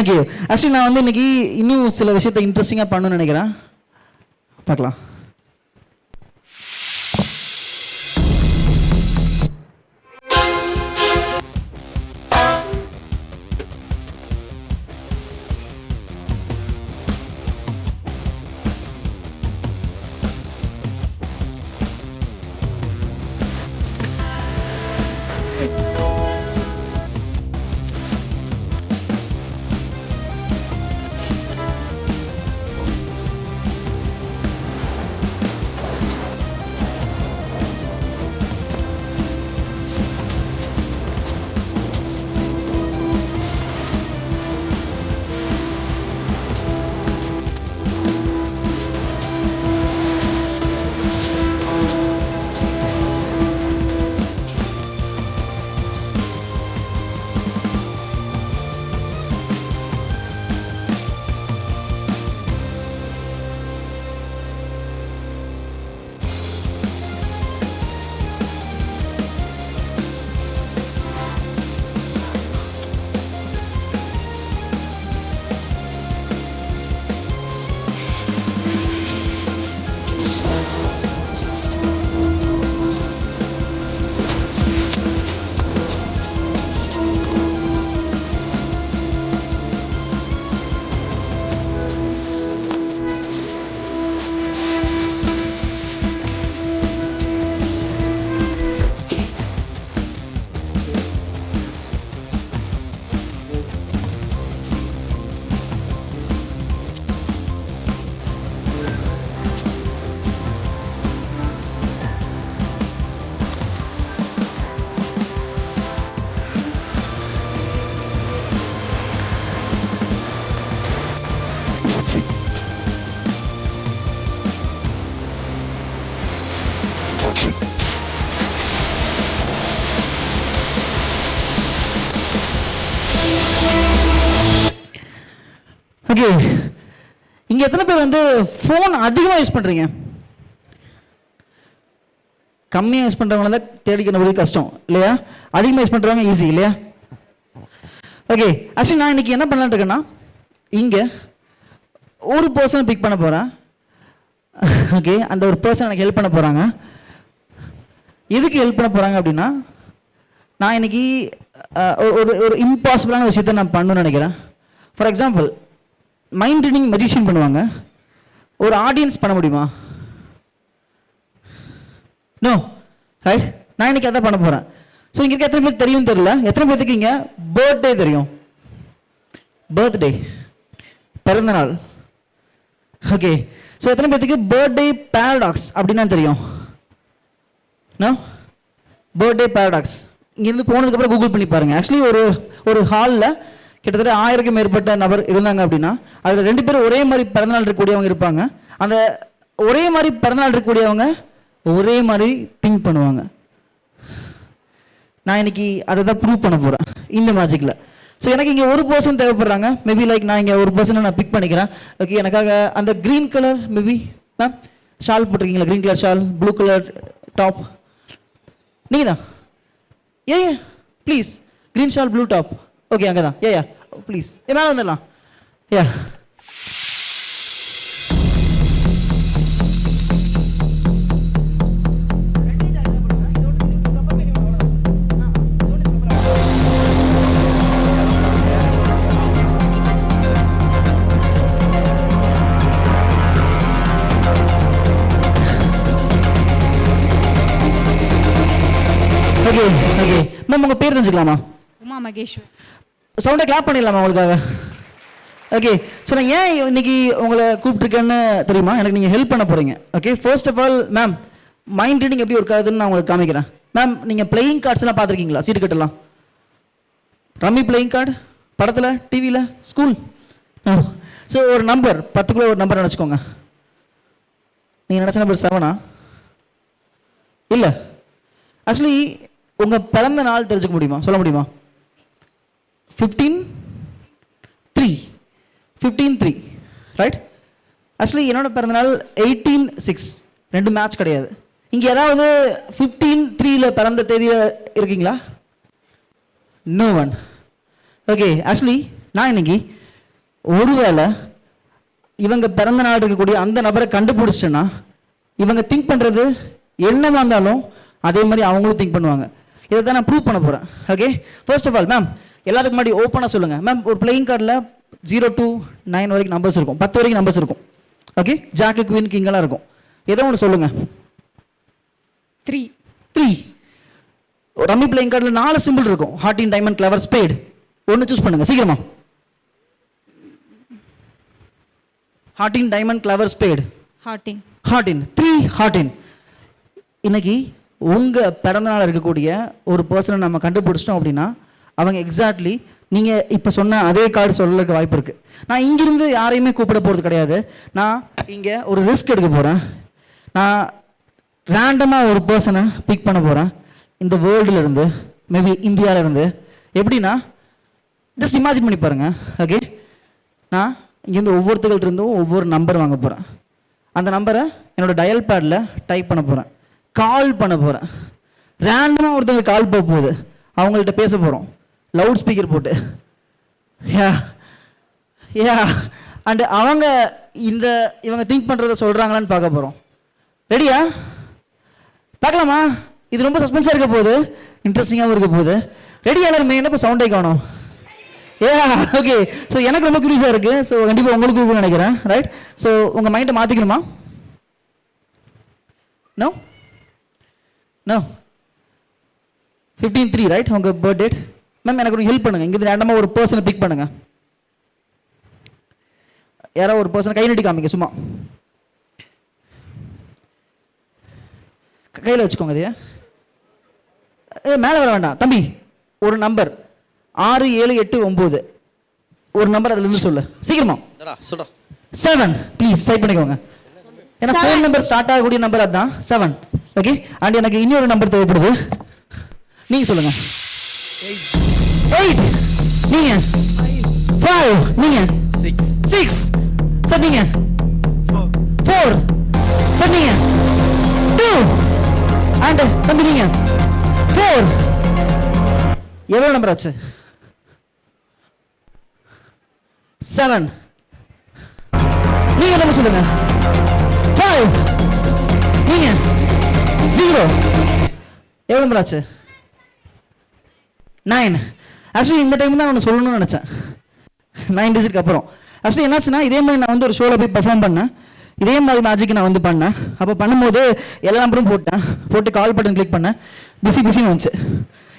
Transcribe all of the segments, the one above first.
Okay actually நான் வந்து இன்னைக்கு இன்னும் சில விஷயத்த இன்ட்ரெஸ்டிங்காக பண்ணணும்னு நினைக்கிறேன். பார்க்கலாம். ஓகே இங்கே எத்தனை பேர் வந்து ஃபோன் அதிகமாக யூஸ் பண்ணுறீங்க கம்மியாக யூஸ் பண்ணுறவங்கள தான் தேடி கண்டுபிடிக்க கஷ்டம் இல்லையா? அதிகமாக யூஸ் பண்ணுறவங்க ஈஸி இல்லையா? ஓகே ஆக்சுவலி நான் இன்னைக்கு என்ன பண்ணலான்னு இருக்கேன்னா இங்கே ஒரு பர்சனை பிக் பண்ண போகிறேன் ஓகே அந்த ஒரு பர்சன் எனக்கு ஹெல்ப் பண்ண போகிறாங்க எதுக்கு ஹெல்ப் பண்ண போகிறாங்க அப்படின்னா நான் இன்னைக்கு ஒரு- ஒரு ஒரு இம்பாசிபிளான விஷயத்தை நான் பண்ணணும்னு நினைக்கிறேன். For example mind reading meditation பண்ணுவாங்க? ஒரு ஆடியன்ஸ் பண்ண முடியுமா? நோ ரைட் நான் இன்னைக்கு அதான் பண்ண போகிறேன் ஸோ இங்கே இருக்க எத்தனை பேர் தெரியும் தெரியல. எத்தனை பேர்த்துக்கு இங்கே? பர்த்டே தெரியும். பர்த்டே பிறந்த நாள். ஓகே ஸோ எத்தனை பேர்த்துக்கு பர்த்டே பேரடாக்ஸ் அப்படின்னா தெரியும்? நோ பர்த்டே பேரடாக்ஸ் இங்கேருந்து போனதுக்கப்புறம் கூகுள் பண்ணி பாருங்கள் ஆக்சுவலி ஒரு ஒரு ஹாலில் கிட்டத்தட்ட ஆயிரக்கும் மேற்பட்ட நபர் இருந்தாங்க அப்படின்னா அதில் ரெண்டு பேரும் ஒரே மாதிரி பிறந்தநாள் இருக்கக்கூடியவங்க இருப்பாங்க. அந்த ஒரே மாதிரி பிறந்தநாள் இருக்கக்கூடியவங்க ஒரே மாதிரி திங்க் பண்ணுவாங்க. நான் இன்னைக்கு அதை தான் ப்ரூவ் பண்ண போகிறேன் இந்த மேஜிக்கில் ஸோ எனக்கு இங்கே ஒரு பர்சன் தேவைப்படுறாங்க. மேபி லைக் நான் இங்கே ஒரு பர்சனை நான் பிக் பண்ணிக்கிறேன். ஓகே எனக்காக அந்த green colour maybe ma'am shawl போட்டிருக்கீங்களா? Green colour shawl blue colour top நீங்கள் தான் ஏ please green shawl blue top okay அங்கே தான். ஏ யா ப்ளீஸ் ஏ மேலே வந்துடலாம். யா ஓகே ஓகே மேம் உங்கள் பேர் தெரிஞ்சுக்கலாமா? உமா மகேஸ்வர். சவுண்டை கிளாப் பண்ணிடலாமா உங்களுக்காக? ஓகே ஸோ நான் ஏன் இன்னைக்கு உங்களை கூப்பிட்டுருக்கேன்னு தெரியுமா? எனக்கு நீங்கள் ஹெல்ப் பண்ண போகிறீங்க okay first of all ma'am mind reading எப்படி ஒர்க் ஆகுதுன்னு நான் உங்களுக்கு காமிக்கிறேன். மேம் நீங்கள் பிளேயிங் கார்ட்ஸ்லாம் பார்த்துருக்கீங்களா? சீட்டு கட்டலாம். ரம்மி பிளேயிங் கார்டு படத்தில் டிவியில் ஸ்கூல் ஸோ ஒரு நம்பர் பத்துக்குள்ள ஒரு நம்பர் நினச்சிக்கோங்க. நீங்கள் நினச்ச நம்பர் செவனா இல்லை. ஆக்சுவலி உங்கள் பிறந்த நாள் தெரிஞ்சுக்க முடியுமா? சொல்ல முடியுமா? Fifteen three fifteen three right actually என்னோட பிறந்தநாள் எயிட்டீன் சிக்ஸ் ரெண்டு மேட்ச் கிடையாது. இங்கே யாராவது ஃபிஃப்டீன் த்ரீல பிறந்த தேதியில் இருக்கீங்களா? நோ ஒன் ஓகே ஆக்சுவலி நான் இன்னைக்கு ஒருவேளை இவங்க பிறந்த நாள் இருக்கக்கூடிய அந்த நபரை கண்டுபிடிச்சிட்டேன்னா இவங்க திங்க் பண்ணுறது என்னவா இருந்தாலும் அதே மாதிரி அவங்களும் திங்க் பண்ணுவாங்க. இதை தான் நான் ப்ரூவ் பண்ண போகிறேன் okay first of all ma'am எல்லாத்துக்கு முன்னாடி ஓப்பனாக சொல்லுங்கள் மேம் ஒரு பிளேயிங் கார்டில் ஜீரோ டு நைன் வரைக்கும் நம்பர்ஸ் இருக்கும். பத்து வரைக்கும் நம்பர்ஸ் இருக்கும். ஓகே ஜாக்கு குவின் கிங்கெல்லாம் இருக்கும். ஏதோ ஒன்று சொல்லுங்கள் த்ரீ த்ரீ ரம்மி பிளேயிங் கார்டில் நாலு சிம்பிள் இருக்கும். ஹார்டின் டைமண்ட் கிளவர் ஸ்பேட் ஒன்று சூஸ் பண்ணுங்க. சீக்கிரமா. ஹார்டின் டைமண்ட் கிளவர் ஸ்பேட் ஹார்டின் ஹார்டின் த்ரீ ஹார்டின் இன்னைக்கு உங்கள் பிறந்தநாள் இருக்கக்கூடிய ஒரு பர்சனை நம்ம கண்டுபிடிச்சிட்டோம் அப்படின்னா அவங்க எக்ஸாக்ட்லி நீங்கள் இப்போ சொன்ன அதே கார்டு சொல்லலுக்கு வாய்ப்பு இருக்குது நான் இங்கிருந்து யாரையுமே கூப்பிட போகிறது கிடையாது. நான் இங்கே ஒரு ரிஸ்க் எடுக்க போகிறேன் நான் ரேண்டமாக ஒரு பர்சனை பிக் பண்ண போகிறேன் இந்த வேர்ல்டுலேருந்து மேபி இந்தியாவிலேருந்து எப்படின்னா ஜஸ்ட் இமேஜின் பண்ணி பாருங்கள் ஓகே நான் இங்கேருந்து ஒவ்வொருத்தர்கள்ட்ட இருந்தும் ஒவ்வொரு நம்பர் வாங்க போகிறேன் அந்த நம்பரை என்னோட டயல் பேடில் டைப் பண்ண போகிறேன் கால் பண்ண போகிறேன் ரேண்டமாக ஒருத்தங்க கால் போக போகுது அவங்கள்ட்ட பேச போகிறோம் லவுட் ஸ்பீக்கர் போட்டு. யா யா அண்டு அவங்க இந்த இவங்க திங்க் பண்ணுறத சொல்கிறாங்களான்னு பார்க்க போகிறோம் ரெடியா பார்க்கலாமா? இது ரொம்ப சஸ்பென்ஸாக இருக்க போகுது. இன்ட்ரெஸ்டிங்காகவும் இருக்க போகுது. ரெடி எல்லாருமே? என்ன இப்போ சவுண்டே காணும்? ஏ ஓகே ஸோ எனக்கு ரொம்ப க்யூரியஸாக இருக்குது ஸோ கண்டிப்பாக உங்களுக்கு இருக்கும்னு நினைக்கிறேன். ரைட் ஸோ உங்கள் மைண்டை மாற்றிக்கணுமா no no fifteen three right உங்கள் பர்த் டேட் மேம் எனக்கு ஒரு ஹெல்ப் பண்ணுங்கள் இங்கேருந்து ரேண்டமாக ஒரு பர்சனை பிக் பண்ணுங்கள் யாரோ ஒரு பர்சனை கை நீட்டி காமிங்க சும்மா. கையில் வச்சுக்கோங்க அதையா மேலே வர வேண்டாம். தம்பி ஒரு நம்பர் ஆறு ஏழு எட்டு ஒம்பது ஒரு நம்பர் அதுலேருந்து சொல்லு. சீக்கிரமா. சொல்றா. செவன் ப்ளீஸ் டைப் பண்ணிக்கோங்க. ஏன்னா ஃபோன் நம்பர் ஸ்டார்ட் ஆகக்கூடிய நம்பர் அதுதான் செவன் ஓகே அண்ட் எனக்கு இன்னொரு நம்பர் தேவைப்படுது. நீங்க சொல்லுங்க. எயிட் நீங்க ஃபைவ் நீங்க சிக்ஸ் சிக்ஸ் சார் நீங்க ஃபோர் சார் நீங்க டூ அண்ட் தம்பி நீங்க ஃபோர் எவ்வளோ நம்பர் ஆச்சு. செவன் நீங்க என்ன சொல்லுங்க. ஃபைவ் நீங்க ஜீரோ எவ்வளோ நம்பர் ஆச்சு? நைன் ஆக்சுவலி இந்த டைம் தான் ஒன்று சொல்லணும்னு நினச்சேன். நைன் டிஜிட்க்கு அப்புறம். ஆக்சுவலி என்னாச்சுன்னா இதே மாதிரி நான் வந்து ஒரு ஷோவில் போய் பெர்ஃபார்ம் பண்ணேன். இதே மாதிரி மேஜிக் நான் வந்து பண்ணேன். அப்போ பண்ணும்போது எல்லா நம்பரும் போட்டேன். போட்டு கால் பட்டன் கிளிக் பண்ணேன். பிஸி பிஸின்னு வந்துச்சு.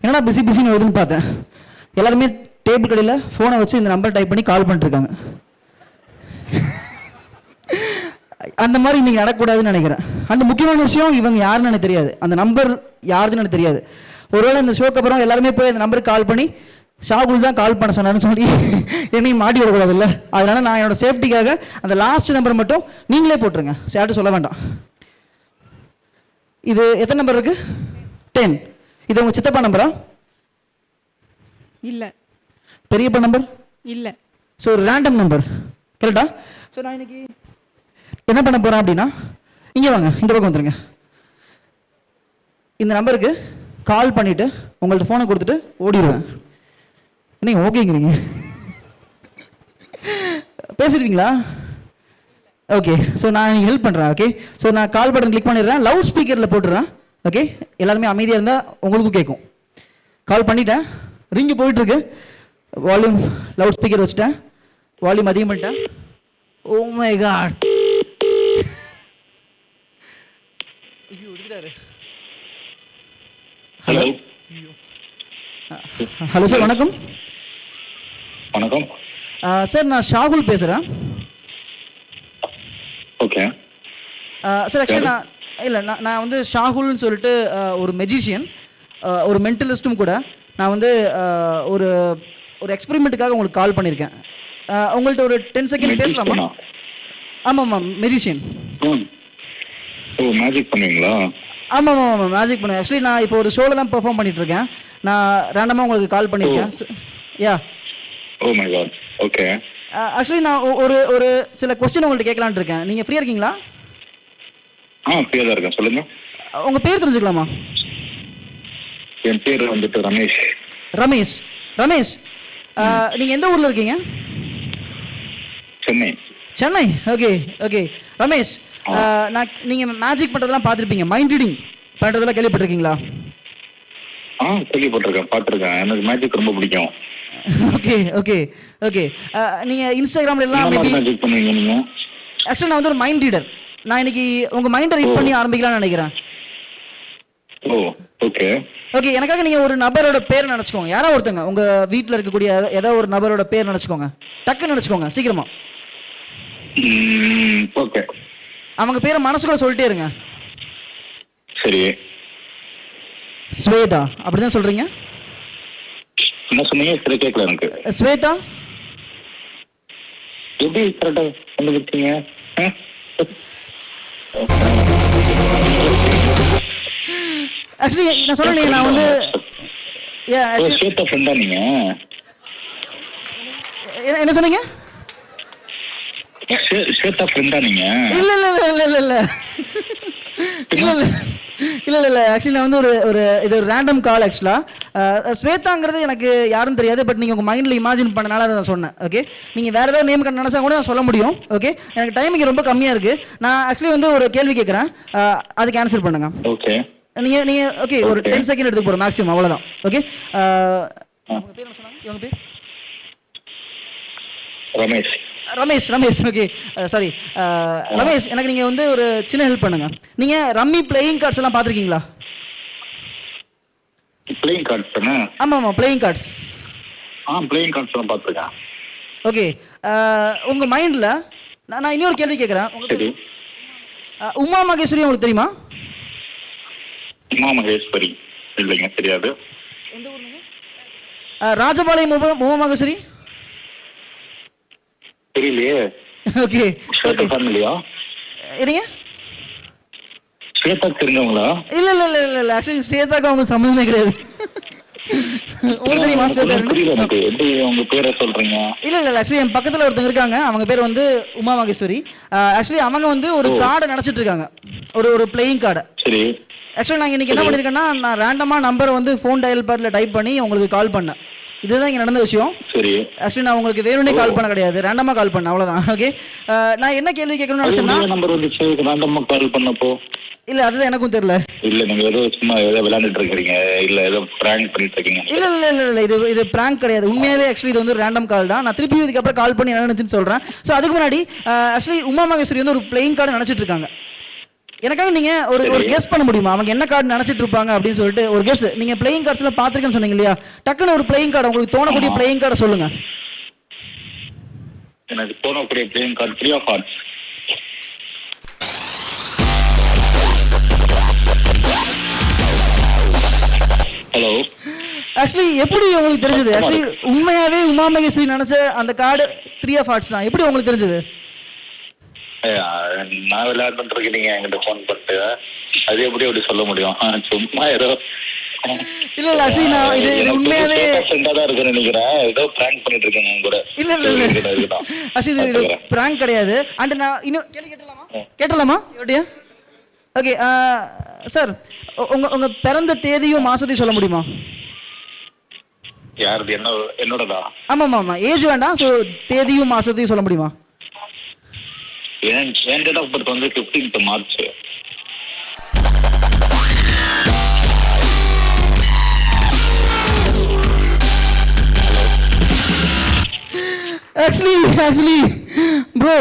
என்னடா பிஸி பிஸின்னு வருதுன்னு பார்த்தேன். எல்லாருமே டேபிள் கடையில் ஃபோனை வச்சு இந்த நம்பர் டைப் பண்ணி கால் பண்ணிட்டுருக்காங்க. அந்த மாதிரி இன்னைக்கு நடக்கக்கூடாதுன்னு நினைக்கிறேன். அந்த முக்கியமான விஷயம் இவங்க யாருன்னு எனக்கு தெரியாது. அந்த நம்பர் யாருதுன்னு எனக்கு தெரியாது. ஒருவேளை இந்த ஷோக்கு அப்புறம் எல்லாருமே போய் அந்த நம்பருக்கு கால் பண்ணி ஷாகுல் தான் கால் பண்ண சொன்னாருன்னு சொல்லி என்னையும் மாட்டி விடக்கூடாதுல்ல? அதனால நான் என்னோட சேஃப்டிக்காக அந்த லாஸ்ட் நம்பர் மட்டும் நீங்களே போட்டுருங்க. யார்ட்டும் சொல்ல வேண்டாம். இது எத்தனை நம்பர் இருக்கு? டென் இது உங்க சித்தப்பா நம்பரா இல்ல. பெரியப்பா நம்பர் இல்ல. ஸோ ஒரு ரேண்டம் நம்பர் கரெக்டா ஸோ நான் இன்னைக்கு என்ன பண்ண போகிறேன் அப்படின்னா இங்கே வாங்க இந்த பக்கம் வந்துருங்க. இந்த நம்பருக்கு கால் பண்ணிவிட்டு உங்கள்கிட்ட ஃபோனை கொடுத்துட்டு ஓடிடுவேன் நீங்கள் ஓகேங்கிறீங்க? பேசிடுவீங்களா? ஓகே ஸோ நான் ஹெல்ப் பண்ணுறேன் ஓகே ஸோ நான் கால் பட்டன் கிளிக் பண்ணிடுறேன் லவுட் ஸ்பீக்கரில் போட்டுடுறேன் ஓகே எல்லாருமே அமைதியாக இருந்தால் உங்களுக்கும் கேட்கும். கால் பண்ணிட்டேன் ரிங்கு போயிட்டுருக்கு. வால்யூம் லவுட் ஸ்பீக்கர் வச்சுட்டேன். வால்யூம் அதிகம் பண்ணிட்டேன் ஓ my god hello. Hello sir வணக்கம். வணக்கம். சார் நான் ஷாகுல் பேசுகிறேன் ஓகே. சார் ஆக்சுவலி நான் இல்லை நான் நான் வந்து ஷாகுல்னு சொல்லிட்டு ஒரு மெஜிஷியன் ஒரு மென்டலிஸ்ட்டும் கூட. நான் வந்து ஒரு ஒரு எக்ஸ்பெரிமெண்ட்டுக்காக உங்களுக்கு கால் பண்ணியிருக்கேன் அஹ், உங்கள்ட்ட ஒரு டென் செகண்ட் பேசலாமா? ஆமாம் ஆமாம் மெஜிஷியன் ஓ மேஜிக் பண்ணுவீங்களா? ஆமாம் ஆமாம் ஆமாம் மேஜிக் பண்ணுவேன் ஆக்சுவலி நான் இப்போ ஒரு ஷோவில் தான் பெர்ஃபார்ம் பண்ணிட்டு இருக்கேன் நான் ரேண்டமாக உங்களுக்கு கால் பண்ணியிருக்கேன் yeah oh my god okay actually நான் ஒரு ஒரு சில கொஸ்டின் உங்கள்ட்ட கேட்கலான்ட்டு இருக்கேன். நீங்கள் ஃப்ரீயாக இருக்கீங்களா? ஆ ஃப்ரீயாக தான் இருக்கேன். சொல்லுங்க. உங்கள் பேர் தெரிஞ்சுக்கலாமா? என் பேர் வந்துட்டு ரமேஷ். ரமேஷ். ரமேஷ் நீங்கள் எந்த ஊரில் இருக்கீங்க? சென்னை. சென்னை. ஓகே ஓகே ரமேஷ் நான் நீங்கள் மேஜிக் பண்ணுறதெல்லாம் பார்த்துருப்பீங்க. மைண்ட் ரீடிங் பண்ணுறதெல்லாம் கேள்விப்பட்டிருக்கீங்களா? ஆ கேள்விப்பட்டிருக்கேன் பார்த்துருக்கேன். எனக்கு மேஜிக் ரொம்ப பிடிக்கும். Okay okay okay. நீங்கள் இன்ஸ்டாகிராம்ல எல்லாம் மேபி மேஜிக் பண்ணுவீங்க நீங்க? ஆக்சுவலி நான் வந்து ஒரு மைண்ட் ரீடர் நான் இன்னைக்கு உங்கள் மைண்டை ரீட் பண்ணி ஆரம்பிக்கலாம்னு நினைக்கிறேன். ஓ ஓகே. ஓகே எனக்காக நீங்கள் ஒரு நபரோட பேர் நினச்சிக்கோங்க. யாரோ ஒருத்தங்க உங்கள் வீட்டில் இருக்கக்கூடிய ஏதோ ஒரு நபரோட பேர் நினச்சிக்கோங்க. டக்குன்னு நினச்சிக்கோங்க சீக்கிரமா. ஓகே. அவங்க பேரை மனசுக்குள்ள சொல்லிட்டே இருங்க. சரி. ஸ்வேதா அப்படிதான் சொல்றீங்க? என்ன சொன்னீங்க? சரி கேட்கல எனக்கு. ஸ்வேதா? எப்படி கரெக்டா கண்டுபிடிச்சீங்க? ஆக்சுவலி நான் சொல்லலையே நான் வந்து actually- ஸ்வேதா ஃப்ரெண்டா நீங்க? என்ன- சொன்னீங்க? ஸ்வேதா ஃப்ரெண்டா நீங்க? இல்ல இல்ல இல்ல இல்ல இல்ல. இல்ல இல்ல இல்ல. இல்ல. இல்ல ஆக்சுவலி நான் வந்து ஒரு ஒரு இது ஒரு ரேண்டம் கால் ஆக்சுவலா ஸ்வேதாங்கிறது எனக்கு யாரும் தெரியாது பட் நீங்க உங்க மைண்ட்ல இமேஜின் பண்ணனால அதை நான் சொன்னேன் ஓகே நீங்க வேற ஏதாவது நேம் நினைச்சா கூட நான் சொல்ல முடியும் ஓகே எனக்கு டைமிங் ரொம்ப கம்மியா இருக்கு. நான் ஆக்சுவலி வந்து ஒரு கேள்வி கேட்கறேன் அஹ், அதுக்கு ஆன்சர் பண்ணுங்க. ஓகே நீங்க நீங்க ஓகே ஒரு. டென் செகண்ட் எடுத்து போறோம் மேக்ஸிமம் அவ்வளவுதான் ஓகே உங்க பேர் என்ன சொன்னாங்க? இவங்க பேர்? ரமேஷ். ரமேஷ் ரமேஷ் ஓகே சாரி ரமேஷ் எனக்கு நீங்க வந்து ஒரு சின்ன ஹெல்ப் பண்ணுங்க. நீங்க ரம்மி பிளேயிங் கார்ட்ஸ் எல்லாம் பார்த்துருக்கீங்களா? பிளேயிங் கார்ட்ஸ் தானே? ஆமா ஆமா பிளேயிங் கார்ட்ஸ் ஆ பிளேயிங் கார்ட்ஸ் எல்லாம் பார்த்துருக்கேன். ஓகே உங்க மைண்ட்ல நான் நான் இன்னொரு கேள்வி கேட்குறேன் சரி. உமா மகேஸ்வரி உங்களுக்கு தெரியுமா? உமா மகேஸ்வரி. இல்லைங்க தெரியாது. எந்த ஊர் ராஜபாளையம் உமா மகேஸ்வரி? தெரியலையே. ஓகே என்னங்க? ஸ்வேதா தெரிஞ்சவங்களா? இல்ல இல்ல இல்ல இல்ல இல்ல. ஆக்சுவலி ஸ்வேதாக்கு அவங்க சம்மந்தமே கிடையாது. உங்களுக்கு தெரியுமா ஸ்வேதா சொல்றீங்க? இல்ல இல்ல ஆக்சுவலி என் பக்கத்துல ஒருத்தங்க இருக்காங்க. அவங்க பேர் வந்து உமா மகேஸ்வரி. ஆக்சுவலி அவங்க வந்து ஒரு கார்டை நினைச்சிட்டு இருக்காங்க. ஒரு ஒரு பிளேயிங் கார்டை சரி. ஆக்சுவலி நான் இன்னைக்கு என்ன. பண்ணிருக்கேன்னா நான் ரேண்டமா நம்பரை வந்து ஃபோன் டயல் பேர்ல டைப் பண்ணி உங்களுக்கு கால் பண்ணேன். இதுதான் இங்க நடந்த விஷயம். சரி. ஆக்சுவலி நான் உங்களுக்கு வேணும்னே கால் பண்ண கிடையாது. ரேண்டமா கால் பண்ணேன். அவ்வளவுதான். ஓகே நான் என்ன கேள்வி கேட்கணும்னு நினைச்சேன்னா நம்பர் வந்துச்சு. ரேண்டமா கால் பண்ணப்போ. இல்ல அதுதான் எனக்கும் தெரியல. இல்ல நீங்க ஏதோ சும்மா ஏதோ விளையாண்டுட்டு இருக்கீங்க இல்ல ஏதோ பிராங்க் பண்ணிட்டு இருக்கீங்க. இல்ல இல்ல இல்ல இல்ல. இது இது பிராங்க் கிடையாது. உண்மையாவே ஆக்சுவலி இது வந்து ரேண்டம் கால் தான். நான் திருப்பி இதுக்கு அப்புறம் கால் பண்ணி என்ன நினைச்சுன்னு சொல்றேன். ஸோ அதுக்கு முன்னாடி ஆக்சுவலி உமா மகேஸ்வரி வந்து ஒரு பிளேயிங் கார்டு நினைச்சிட்டு இருக்காங்க. எனக்காக நீங்க ஒரு ஒரு. கெஸ் பண்ண முடியுமா? அவங்க என்ன கார்டு நினைச்சிட்டு இருப்பாங்க அப்படின்னு சொல்லிட்டு ஒரு கெஸ் நீங்க பிளேயிங் கார்ட்ஸ்ல பாத்துருக்கேன்னு சொன்னீங்க இல்லையா? டக்குன்னு ஒரு பிளேயிங் கார்டு உங்களுக்கு தோணக்கூடிய. பிளேயிங் கார்டை சொல்லுங்க. எனக்கு தோணக்கூடிய playing card three of hearts hello actually எப்படி உங்களுக்கு தெரிஞ்சது? ஆக்சுவலி உண்மையாவே உமா மகேஸ்வரி நினைச்ச அந்த கார்டு த்ரீ ஆஃப் ஹார்ட்ஸ் தான். எப்படி உங்களுக்கு தெரிஞ்சது? நான் இருக்கேன் நீங்க என்கிட்ட ஃபோன் பண்ணிட்டு அது எப்படி அப்படி சொல்ல முடியும்? சும்மா ஏதோ இல்ல இல்ல நான் இது இது உண்மையாவே ஃப்ரெண்டா தான் இருக்குன்னு நினைக்கிறேன். ஏதோ பிராங்க் பண்ணிட்டு இருக்கேன் என் கூட. இல்ல இல்ல இல்ல. இது இது. பிராங்க் கிடையாது. அண்ட் நான் இன்னும் கேள்வி கேட்டலாமா? கேட்டலாமா? எப்படியா? ஓகே சார் உங்க உங்க பிறந்த தேதியும் மாசத்தையும் சொல்ல முடியுமா? யாருது? என்ன என்னோடதா? ஆமாம் ஆமா ஏஜ் வேண்டாம் ஸோ தேதியும் மாசத்தையும் சொல்ல முடியுமா? என் டேட் ஆஃப் பர்த் வந்து fifteenth March actually actually bro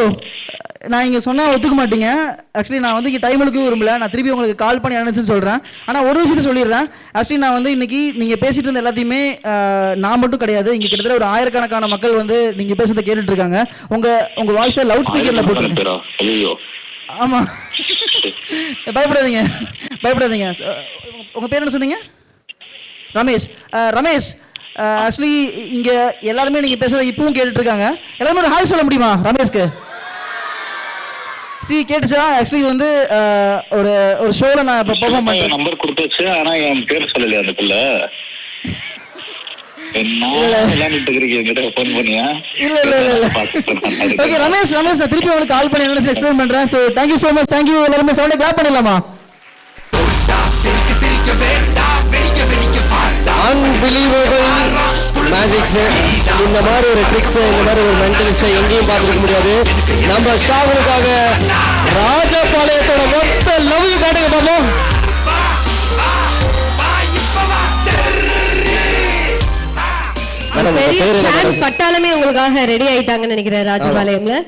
நான் இங்கே சொன்னால் ஒத்துக்க மாட்டீங்க. ஆக்சுவலி நான் வந்து இங்கே டைம் எடுக்க விரும்பல. நான் திருப்பி உங்களுக்கு கால் பண்ணி அனுப்பிச்சுன்னு சொல்கிறேன் ஆனால் ஒரு விஷயத்தை சொல்லிடுறேன். ஆக்சுவலி நான் வந்து இன்னைக்கு நீங்கள் பேசிட்டு இருந்த எல்லாத்தையுமே நான் மட்டும் கிடையாது. இங்கே கிட்டத்தட்ட ஒரு ஆயிரக்கணக்கான மக்கள் வந்து நீங்கள் பேசுறதை கேட்டுட்டு இருக்காங்க. உங்கள் உங்கள் வாய்ஸை லவுட் ஸ்பீக்கரில் ஐயோ ஆமாம் பயப்படாதீங்க. பயப்படாதீங்க. உங்கள் பேர் என்ன சொன்னீங்க? ரமேஷ். ரமேஷ். ஆக்சுவலி இங்கே எல்லாருமே நீங்கள் பேசுறத இப்பவும் கேட்டுட்டு இருக்காங்க. எல்லாருமே ஒரு ஹாய் சொல்ல முடியுமா ரமேஷ்க்கு? சி கேட்டுச்சா? ஆக்சுவலி வந்து ஒரு ஒரு ஷோல நான் இப்ப பெர்ஃபார்ம் பண்றேன். நம்பர் கொடுத்தாச்சு ஆனா என் பேர் சொல்லலையா அந்த புள்ள ரமேஷ் ரமேஷ் திருப்பி உங்களுக்கு கால் பண்ணி என்ன பண்றேன். So thank you so much. Thank you எல்லாரும். சவுண்ட் கிளாப் பண்ணிடலாமா? அன்பிலீவபிள் மேஜிக்ஸு இந்த மாதிரி ஒரு ட்ரிக்ஸு இந்த மாதிரி ஒரு மென்டலிஸ்ட்டை எங்கேயும் பார்த்துருக்க முடியாது. நம்ம ஷாகுலுக்காக ராஜபாளையத்தோட மொத்த லவ் காட்டுங்க பாப்போம். மேடம் உங்க பெரிய பேர் என்ன ஃபேன் மேடம்? பட்டாளமே உங்களுக்காக ரெடி ஆயிட்டாங்கன்னு நினைக்கிறேன் ராஜபாளையம்ல.